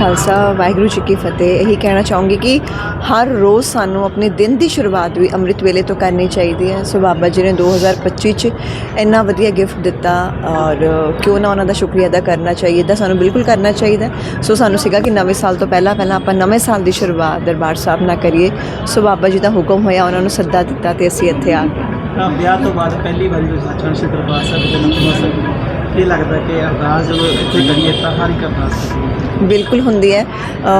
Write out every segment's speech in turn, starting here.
ਖਾਲਸਾ, ਵਾਹਿਗੁਰੂ ਜੀ ਕੀ ਫਤਿਹ। ਇਹੀ ਕਹਿਣਾ ਚਾਹੂੰਗੀ ਕਿ ਹਰ ਰੋਜ਼ ਸਾਨੂੰ ਆਪਣੇ ਦਿਨ ਦੀ ਸ਼ੁਰੂਆਤ ਵੀ ਅੰਮ੍ਰਿਤ ਵੇਲੇ ਤੋਂ ਕਰਨੀ ਚਾਹੀਦੀ ਹੈ। ਸੋ ਬਾਬਾ ਜੀ ਨੇ 2025 ਚ ਇੰਨਾ ਵਧੀਆ ਗਿਫਟ ਦਿੱਤਾ ਔਰ ਕਿਉਂ ਨਾ ਉਹਨਾਂ ਦਾ ਸ਼ੁਕਰੀਆ ਅਦਾ ਕਰਨਾ ਚਾਹੀਦਾ ਸਾਨੂੰ ਬਿਲਕੁਲ ਕਰਨਾ ਚਾਹੀਦਾ ਸੋ ਸਾਨੂੰ ਸੀਗਾ ਕਿ ਨਵੇਂ ਸਾਲ ਤੋਂ ਪਹਿਲਾਂ ਪਹਿਲਾਂ ਆਪਾਂ ਨਵੇਂ ਸਾਲ ਦੀ ਸ਼ੁਰੂਆਤ ਦਰਬਾਰ ਸਾਹਿਬ ਨਾਲ ਕਰੀਏ। ਸੋ ਬਾਬਾ ਜੀ ਦਾ ਹੁਕਮ ਹੋਇਆ, ਉਹਨਾਂ ਨੂੰ ਸੱਦਾ ਦਿੱਤਾ ਤੇ ਅਸੀਂ ਇੱਥੇ ਆ ਗਏ। ਵਿਆਹ ਤੋਂ ਬਾਅਦ ਪਹਿਲੀ ਵਾਰੀ ਤੁਸੀਂ ਸੱਚਖੰਡ ਸਾਹਿਬ ਦੇ ਨਤਮਸਤਕ ਕੀ ਲੱਗਦਾ ਕਿ ਅਰਦਾਸ ਜਦੋਂ ਇੱਥੇ ਕਰੀਏ ਤਾਂ ਹਰ ਇੱਕ ਅਰਦਾਸ ਬਿਲਕੁਲ ਹੁੰਦੀ ਹੈ।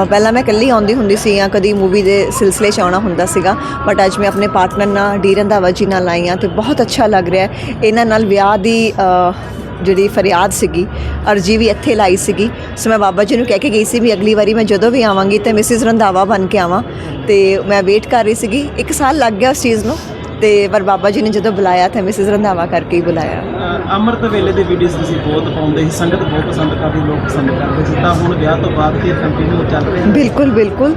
ਪਹਿਲਾਂ ਮੈਂ ਇਕੱਲੀ ਆਉਂਦੀ ਹੁੰਦੀ ਸੀ ਜਾਂ ਕਦੀ ਮੂਵੀ ਦੇ ਸਿਲਸਿਲੇ 'ਚ ਆਉਣਾ ਹੁੰਦਾ ਸੀਗਾ ਬਟ ਅੱਜ ਮੈਂ ਆਪਣੇ ਪਾਰਟਨਰ ਨਾਲ, ਡੀ ਰੰਧਾਵਾ ਜੀ ਨਾਲ ਆਈ ਹਾਂ ਤੇ ਬਹੁਤ ਅੱਛਾ ਲੱਗ ਰਿਹਾ ਹੈ। ਇਹਨਾਂ ਨਾਲ ਵਿਆਹ ਦੀ ਜਿਹੜੀ ਫਰਿਆਦ ਸੀਗੀ, ਅਰਜੀ ਵੀ ਇੱਥੇ ਲਾਈ ਸੀਗੀ। ਸੋ ਮੈਂ ਬਾਬਾ ਜੀ ਨੂੰ ਕਹਿ ਕੇ ਗਈ ਸੀ ਵੀ ਅਗਲੀ ਵਾਰੀ ਮੈਂ ਜਦੋਂ ਵੀ ਆਵਾਂਗੀ ਤੇ ਮਿਸਿਸ ਰੰਧਾਵਾ ਬਣ ਕੇ ਆਵਾਂ। ਤੇ ਮੈਂ ਵੇਟ ਕਰ ਰਹੀ ਸੀਗੀ। ਇੱਕ ਸਾਲ ਲੱਗ ਗਿਆ ਉਸ ਚੀਜ਼ ਨੂੰ। ਤੇ ਪਰ ਬਾਬਾ ਜੀ ਨੇ ਜਦੋਂ ਬੁਲਾਇਆ ਤਾਂ ਮਿਸਿਸ ਰੰਧਾਵਾ ਕਰਕੇ ਹੀ ਬੁਲਾਇਆ। ਅੰਮ੍ਰਿਤ ਵੇਲੇ ਦੇ ਵੀਡੀਓਜ਼ ਤੁਸੀਂ ਬਹੁਤ ਪਾਉਂਦੇ ਸੀ ਸੰਗਤ ਬਹੁਤ ਪਸੰਦ ਕਰਦੀ ਲੋਕ ਪਸੰਦ ਕਰਦੇ ਸੀ। ਤਾਂ ਹੁਣ ਵਿਆਹ ਤੋਂ ਬਾਅਦ ਫਿਰ ਕੰਟੀਨਿਊ ਚੱਲ ਰਿਹਾ ਬਿਲਕੁਲ ਬਿਲਕੁਲ।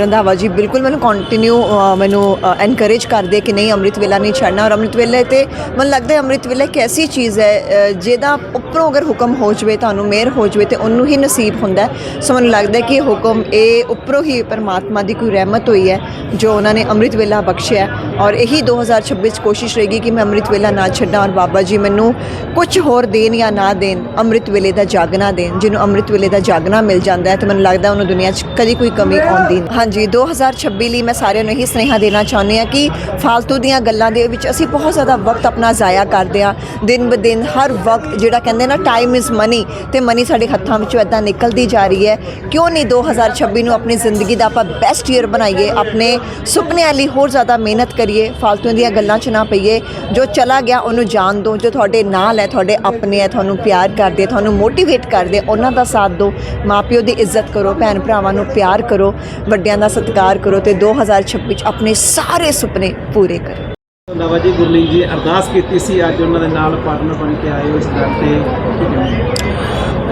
ਰੰਧਾਵਾ ਜੀ ਬਿਲਕੁਲ ਮੈਨੂੰ ਕੰਟੀਨਿਊ ਮੈਨੂੰ ਐਨਕਰੇਜ ਕਰਦੇ ਕਿ ਨਹੀਂ ਅੰਮ੍ਰਿਤ ਵੇਲਾ ਨਹੀਂ ਛੱਡਣਾ। ਔਰ ਅੰਮ੍ਰਿਤ ਵੇਲੇ ਤੇ ਮੈਨੂੰ ਲੱਗਦਾ ਹੈ ਅੰਮ੍ਰਿਤ ਵੇਲਾ ਇੱਕ ਐਸੀ ਚੀਜ਼ ਹੈ ਜਿਹਦਾ ਉੱਪਰੋਂ ਅਗਰ ਹੁਕਮ ਹੋ ਜਵੇ ਤੁਹਾਨੂੰ ਮਿਹਰ ਹੋ ਜਵੇ ਤੇ ਉਹਨੂੰ ਹੀ ਨਸੀਬ ਹੁੰਦਾ। ਸੋ ਮੈਨੂੰ ਲੱਗਦਾ ਕਿ ਹੁਕਮ ਇਹ ਉੱਪਰੋਂ ਹੀ ਪਰਮਾਤਮਾ ਦੀ ਕੋਈ ਰਹਿਮਤ ਹੋਈ ਹੈ ਜੋ ਉਹਨਾਂ ਨੇ ਅੰਮ੍ਰਿਤ ਵੇਲਾ ਬਖਸ਼ਿਆ ਔਰ ਇਹੀ 2026 ਚ ਕੋਸ਼ਿਸ਼ ਰਹੇਗੀ ਕਿ ਮੈਂ ਅੰਮ੍ਰਿਤ ਵੇਲਾ ਨਾ ਛੱਡਾਂ ਔਰ ਬਾਬਾ ਜੀ ਮੈਨੂੰ ਕੁਝ ਹੋਰ ਦੇਣ ਜਾਂ ਨਾ ਦੇਣ, ਅੰਮ੍ਰਿਤ ਵੇਲੇ ਦਾ ਜਾਗਣਾ ਦੇਣ, ਜਿਹਨੂੰ ਅੰਮ੍ਰਿਤ ਵੇਲੇ ਦਾ ਜਾਗਣਾ ਮਿਲ ਜਾਂਦਾ ਹੈ ਤੇ ਮੈਨੂੰ ਲੱਗਦਾ ਉਹਨੂੰ ਦੁਨੀਆ 'ਚ ਕਦੀ ਕੋਈ ਕਮੀ ਆਉਂਦੀ ਨਹੀਂ। ਹਾਂਜੀ 2026 ਲਈ ਮੈਂ ਸਾਰਿਆਂ ਨੂੰ ਇਹੀ ਸੁਨੇਹਾ ਦੇਣਾ ਚਾਹੁੰਦੀ ਹਾਂ ਕਿ ਫालतू ਦੀਆਂ ਗੱਲਾਂ ਦੇ ਵਿੱਚ ਅਸੀਂ ਬਹੁਤ ਜ਼ਿਆਦਾ ਵਕਤ ਆਪਣਾ ਜ਼ਾਇਆ ਕਰਦੇ ਹਾਂ। ਦਿਨ ਬ ਦਿਨ, ਹਰ ਵਕਤ ਜਿਹੜਾ ਕਹਿੰਦੇ ਨਾ ਟਾਈਮ ਇਜ਼ ਮਨੀ ਤੇ ਮਨੀ ਸਾਡੇ ਹੱਥਾਂ ਵਿੱਚੋਂ ਇਦਾਂ ਨਿਕਲਦੀ ਜਾ ਰਹੀ ਹੈ। ਕਿਉਂ ਨਹੀਂ 2026 ਨੂੰ ਆਪਣੀ ਜ਼ਿੰਦਗੀ ਦਾ ਆਪਾਂ ਬੈਸਟ ਈਅਰ ਬਣਾਈਏ, ਆਪਣੇ ਸੁਪਨਿਆਂ ਲਈ ਹੋਰ ਜ਼ਿਆਦਾ ਮਿਹਨਤ ਕਰੀਏ ਫालतू ਦੀਆਂ ਗੱਲਾਂ 'ਚ ਨਾ ਪਈਏ। ਜੋ ਚਲਾ ਗਿਆ ਉਹਨੂੰ ਜਾਣ ਦਿਓ ਜੋ ਤੁਹਾਡੇ ਨਾਲ ਹੈ ਤੁਹਾਡੇ ਆਪਣੇ ਹੈ ਤੁਹਾਨੂੰ ਪਿਆਰ ਕਰਦੇ ਤੁਹਾਨੂੰ ਮੋਟੀਵੇਟ ਕਰਦੇ ਉਹਨਾਂ ਦਾ ਸਾਥ ਦਿਓ ਮਾਪਿਓ ਦੀ ਇੱਜ਼ਤ ਕਰੋ ਭੈਣ ਭਰਾਵਾਂ ਨੂੰ ਪਿਆਰ ਕਰੋ ਵੱਡਿਆਂ ਦਾ ਸਤਿਕਾਰ ਕਰੋ ਤੇ 2026 ਚ ਆਪਣੇ ਸਾਰੇ ਸੁਪਨੇ ਪੂਰੇ ਕਰੋ। ਨਵਾ ਜੀ ਗੁਰਲੀਨ ਜੀ ਅਰਦਾਸ ਕੀਤੀ ਸੀ ਅੱਜ ਉਹਨਾਂ ਦੇ ਨਾਲ ਪਾਰਟਨਰ ਬਣ ਕੇ ਆਏ ਉਸ ਗੱਲ ਤੇ?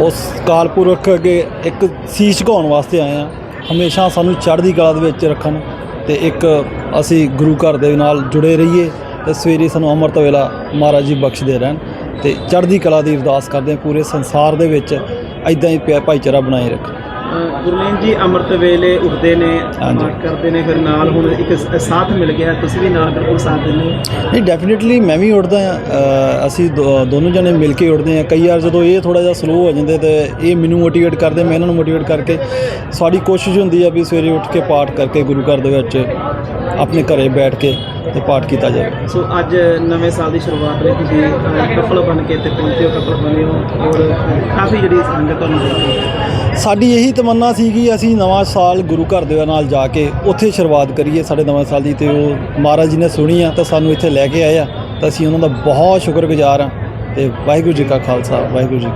ਉਸ ਕਾਲ ਪੁਰਖ ਅੱਗੇ ਇੱਕ ਸੀਸ ਝੁਕਾਉਣ ਵਾਸਤੇ ਆਏ ਆ ਹਮੇਸ਼ਾ ਸਾਨੂੰ ਚੜ੍ਹਦੀ ਕਲਾ ਦੇ ਵਿੱਚ ਰੱਖਣ। ਤੇ ਇੱਕ ਅਸੀਂ ਗੁਰੂ ਘਰ ਦੇ ਨਾਲ ਜੁੜੇ ਰਹੀਏ ਤੇ ਸਵੇਰੇ ਸਾਨੂੰ ਅੰਮ੍ਰਿਤ ਵੇਲਾ ਮਹਾਰਾਜ ਜੀ ਬਖਸ਼ਦੇ ਰਹਿਣ ਤੇ ਚੜ੍ਹਦੀ ਕਲਾ ਦੀ ਅਰਦਾਸ ਕਰਦੇ ਹਾਂ, ਪੂਰੇ ਸੰਸਾਰ ਦੇ ਵਿੱਚ ਐਦਾਂ ਹੀ ਪਿਆ- ਭਾਈਚਾਰਾ ਬਣਾਏ ਰੱਖ ਗੁਰਲੀਨ ਜੀ ਅੰਮ੍ਰਿਤ ਵੇਲੇ ਉੱਠਦੇ ਨੇ। ਪਾਠ ਕਰਦੇ ਨੇ ਫਿਰ ਨਾਲ ਹੁਣ ਇੱਕ ਸਾਥ ਮਿਲ ਗਿਆ। ਤੁਸੀਂ ਵੀ ਨਾਲ ਬਿਲਕੁਲ ਸਾਥ ਦਿੰਦੇ ਹੋ? ਨਹੀਂ ਡੈਫੀਨਿਟਲੀ ਮੈਂ ਵੀ ਉੱਠਦਾ ਆ ਅਸੀਂ ਦੋਨੋਂ ਜਣੇ ਮਿਲ ਕੇ ਉੱਠਦੇ ਆ ਕਈ ਵਾਰ ਜਦੋਂ ਇਹ ਥੋੜਾ ਜਿਹਾ ਸਲੋ ਹੋ ਜਾਂਦੇ ਤੇ ਇਹ ਮੈਨੂੰ ਮੋਟੀਵੇਟ ਕਰਦੇ ਮੈਂ ਇਹਨਾਂ ਨੂੰ ਮੋਟੀਵੇਟ ਕਰਕੇ ਸਾਡੀ ਕੋਸ਼ਿਸ਼ ਹੁੰਦੀ ਆ ਵੀ ਸਵੇਰੇ ਉੱਠ ਕੇ ਪਾਠ ਕਰਕੇ ਗੁਰੂ ਘਰ ਦੇ ਵਿੱਚ ਆਪਣੇ ਘਰੇ ਬੈਠ ਕੇ ਤੇ ਪਾਠ ਕੀਤਾ ਜਾਵੇ। ਸੋ ਅੱਜ ਨਵੇਂ ਸਾਲ ਦੀ ਸ਼ੁਰੂਆਤ ਲਈ ਤੁਸੀਂ ਕਪਲ ਬਣ ਕੇ ਤੇ ਪਹੁੰਚੇ ਹੋ ਕਪਲ ਬਣੇ ਹੋ। ਔਰ ਕਾਫੀ ਜਿਹੜੀ ਸੰਗਤ ਤੁਹਾਨੂੰ ਸਾਡੀ ਇਹੀ ਤਮੰਨਾ ਸੀ ਕਿ ਅਸੀਂ ਨਵਾਂ ਸਾਲ ਗੁਰੂ ਘਰ ਦੇ ਨਾਲ ਜਾ ਕੇ ਉੱਥੇ ਸ਼ੁਰੂਆਤ ਕਰੀਏ ਸਾਡੇ ਨਵੇਂ ਸਾਲ ਦੀ ਤੇ ਉਹ ਮਹਾਰਾਜ ਜੀ ਨੇ ਸੁਣੀ ਆ ਤਾਂ ਸਾਨੂੰ ਇੱਥੇ ਲੈ ਕੇ ਆਏ ਆ ਤਾਂ ਅਸੀਂ ਉਹਨਾਂ ਦਾ ਬਹੁਤ ਸ਼ੁਕਰਗੁਜ਼ਾਰ ਆ ਤੇ ਵਾਹਿਗੁਰੂ ਜੀ ਕਾ ਖਾਲਸਾ, ਵਾਹਿਗੁਰੂ ਜੀ ਕੀ